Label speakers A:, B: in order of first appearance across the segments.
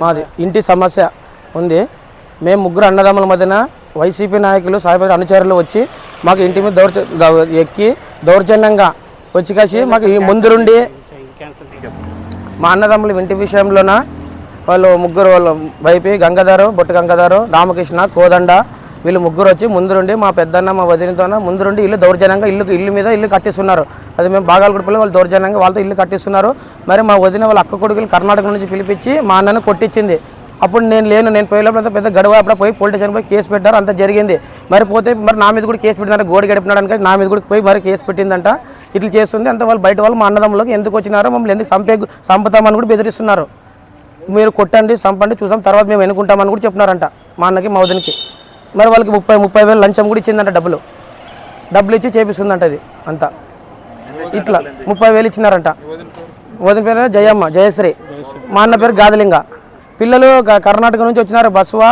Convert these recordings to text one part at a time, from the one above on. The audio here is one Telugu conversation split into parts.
A: మాది ఇంటి సమస్య ఉంది. మేము ముగ్గురు అన్నదమ్ముల మధ్యన వైసీపీ నాయకులు సాయిబాబా అనుచరులు వచ్చి మాకు ఇంటి మీద దౌర్జ ఎక్కి దౌర్జన్యంగా వచ్చి కాసి మాకు ఈ ముందురుండి మా అన్నదమ్ములు ఇంటి విషయంలోన వాళ్ళు ముగ్గురు వాళ్ళు వైపి గంగాధరు బొట్టు గంగాధరు రామకృష్ణ కోదండ వీళ్ళు ముగ్గురు వచ్చి ముందురుండి మా పెద్దన్న మా వదినతోన ముందురుండి ఇల్లు దౌర్జన్యంగా ఇల్లు ఇల్లు మీద ఇల్లు కట్టిస్తున్నారు. అది మేము బాగాలగూడ పిల్లలు వాళ్ళు దౌర్జన్యంగా వాళ్ళతో ఇల్లు కట్టిస్తున్నారు. మరి మా వదిన వాళ్ళ అక్క కొడుకులు కర్ణాటక నుంచి పిలిపించి మా అన్నను కొట్టించింది. అప్పుడు నేను లేను నేను పోయేటప్పుడు అంత పెద్ద గడువు అప్పుడు పోయి పోలీస్ స్టేషన్ పోయి కేసు పెట్టారు అంత జరిగింది. మరి పోతే మరి నా మీద కూడా కేసు పెట్టినారు గోడ గడిపినాడు నా మీద కూడా పోయి మరి కేసు పెట్టిందంట. ఇట్లా చేస్తుంది అంత వాళ్ళు బయట వాళ్ళు మా అన్నదమ్ములకు ఎందుకు వచ్చినారో మమ్మల్ని ఎందుకు చంపే చంపుతామని కూడా బెదిరిస్తున్నారు. మీరు కొట్టండి చంపండి చూసాం తర్వాత మేము ఎన్నుకుంటామని కూడా చెప్పినారంట మా అన్నకి మా వదినకి. మరి వాళ్ళకి ముప్పై ముప్పై వేలు లంచం కూడా ఇచ్చిందంట డబ్బులు. డబ్బులు ఇచ్చి చేపిస్తుందంట అది అంతా. ఇట్లా ముప్పై వేలు ఇచ్చినారంట. వదిన పేరు జయమ్మ జయశ్రీ. మా అన్న పేరు గాదలింగ. పిల్లలు కర్ణాటక నుంచి వచ్చినారు బస్వా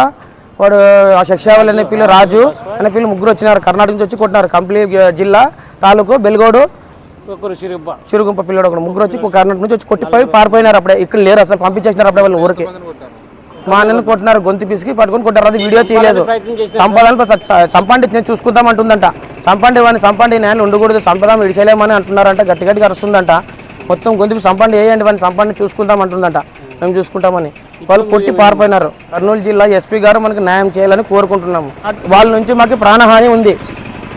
A: వాడు ఆ శిక్షావళి అనే పిల్ల రాజు అనే పిల్లలు ముగ్గురు వచ్చినారు. కర్ణాటక నుంచి వచ్చి కొట్టినారు. కంప్లీట్ జిల్లా తాలూకు బెల్గోడు చిరుగుంప పిల్లడు ఒకడు. ముగ్గురు వచ్చి కర్ణాటక నుంచి వచ్చి కొట్టిపోయి పారిపోయినారు అప్పుడే. ఇక్కడ లేరు అసలు. పంపించేసినారు అప్పుడే వాళ్ళని ఊరికి. మా అన్నని కొట్టినారు గొంతు పిసికి పట్టుకొని కొట్టారు. అది వీడియో తీయలేదు. సంపాదని సంపండి నేను చూసుకుందాం అంటుందంట. సంపండి వాడిని సంపండి నేను ఉండకూడదు సంపదాం ఇడిచేయలేమని అంటున్నారంట. గట్టి గట్టిగా అరుస్తుందంట. మొత్తం గొంతుకు సంపండి వేయండి వాడిని సంపండి చూసుకుందాం అంటుందంట. మేము చూసుకుంటామని. వాళ్ళు కొట్టి పారిపోయినారు. కర్నూలు జిల్లా ఎస్పీ గారు మనకి న్యాయం చేయాలని కోరుకుంటున్నాము. వాళ్ళ నుంచి మాకు ప్రాణహాని ఉంది.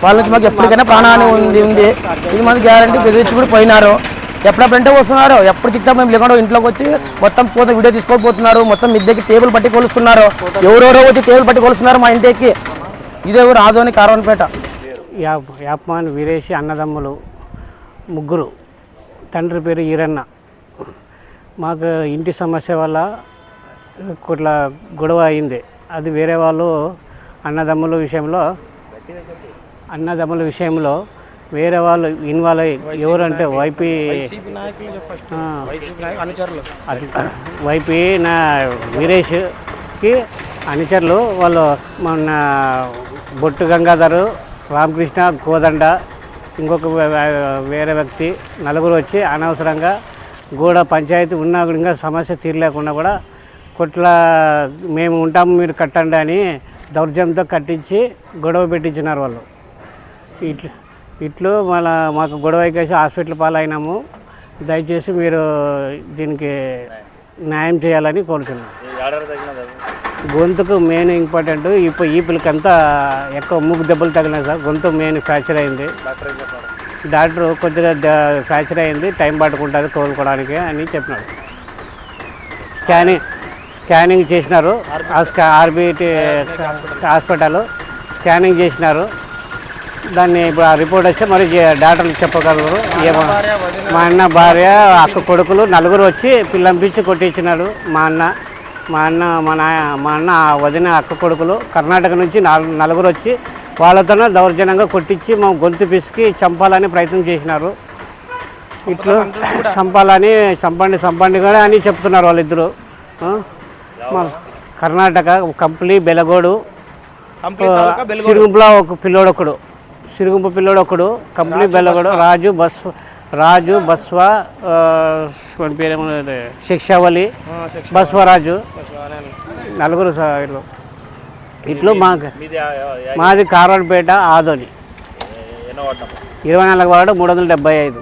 A: వాళ్ళ నుంచి మాకు ఎప్పటికైనా ప్రాణహాని ఉంది ఉంది. ఇది మనకి గ్యారంటీ బెదిరించి కూడా పోయినారు. ఎప్పుడప్పుడంటే వస్తున్నారు ఎప్పుడు చిక్తా మేము లేకుండా ఇంట్లోకి వచ్చి మొత్తం పోతే వీడియో తీసుకోకపోతున్నారు మొత్తం మిద్దెకి టేబుల్ పట్టి కొలుస్తున్నారు. ఎవరెవరో వచ్చి టేబుల్ పట్టి కొలుస్తున్నారు మా ఇంటికి. ఇదే రాదు ఆదోని కారవన్పేట.
B: యాప్మాన్ వీరేషి అన్నదమ్ములు ముగ్గురు. తండ్రి పేరు ఈరన్న. మాకు ఇంటి సమస్య వల్ల కొట్ల గొడవ అయింది. అది వేరే వాళ్ళు అన్నదమ్ముల విషయంలో అన్నదమ్ముల విషయంలో వేరే వాళ్ళు ఇన్వాల్వ్ అయ్యి ఎవరంటే వైపీ అది వైపీ నా వీరేష్కి అనుచరులు వాళ్ళు మొన్న బొట్టు గంగాధరు రామకృష్ణ కోదండ ఇంకొక వేరే వ్యక్తి నలుగురు వచ్చి అనవసరంగా గూడ పంచాయతీ ఉన్నా కూడా ఇంకా సమస్య తీరలేకుండా కూడా కొట్ల మేము ఉంటాము మీరు కట్టండి అని దౌర్జన్యంతో కట్టించి గొడవ పెట్టించినారు వాళ్ళు. ఇట్లు ఇట్లు మన మాకు గొడవ ఎక్కేసి హాస్పిటల్ పాలైనాము. దయచేసి మీరు దీనికి న్యాయం చేయాలని కోరుతున్నాం గొంతుకు మెయిన్ ఇంపార్టెంట్. ఇప్పుడు ఈ పిల్లకంతా ఎక్కువ మూగు దెబ్బలు తగిలినాయి సార్. గొంతు మెయిన్ ఫ్రాక్చర్ అయింది. డాక్టర్ కొద్దిగా ఫ్రాక్చర్ అయింది. టైం పట్టుకుంటుంది కోలుకోవడానికి అని చెప్పినాడు. స్కానింగ్ స్కానింగ్ చేసినారు. RBT hospital. స్కానింగ్ చేసినారు. దాన్ని ఇప్పుడు ఆ రిపోర్ట్ వస్తే మరి డాక్టర్లు చెప్పగలరు. ఏమో మా అన్న భార్య అక్క కొడుకులు నలుగురు వచ్చి పిల్లంపించి కొట్టించినాడు మా అన్న మా అన్న మా నాయ మా అన్న వదిన అక్క కొడుకులు కర్ణాటక నుంచి నాలుగు నలుగురు వచ్చి వాళ్ళతోనే దౌర్జన్యంగా కొట్టించి మా గొంతు పిసికి చంపాలని ప్రయత్నం చేసినారు. ఇట్లు చంపాలని చంపండి చంపండి కూడా అని చెప్తున్నారు వాళ్ళిద్దరు. కర్ణాటక కంప్లీ బెలగోడు సిరుగుంపులో ఒక పిల్లోడు ఒకడు సిరుగుంప పిల్లోడు ఒకడు కంప్లీ బెల్లగోడు రాజు బస్ రాజు బస్వ పేరేమో అదే, శిక్షావళి బస్వరాజు. నలుగురు ఇట్లు. ఇట్లు మా మాది కార్వాడ్పేట ఆదోని. ఇరవై నాలుగు వాడు మూడు వందల డెబ్బై ఐదు.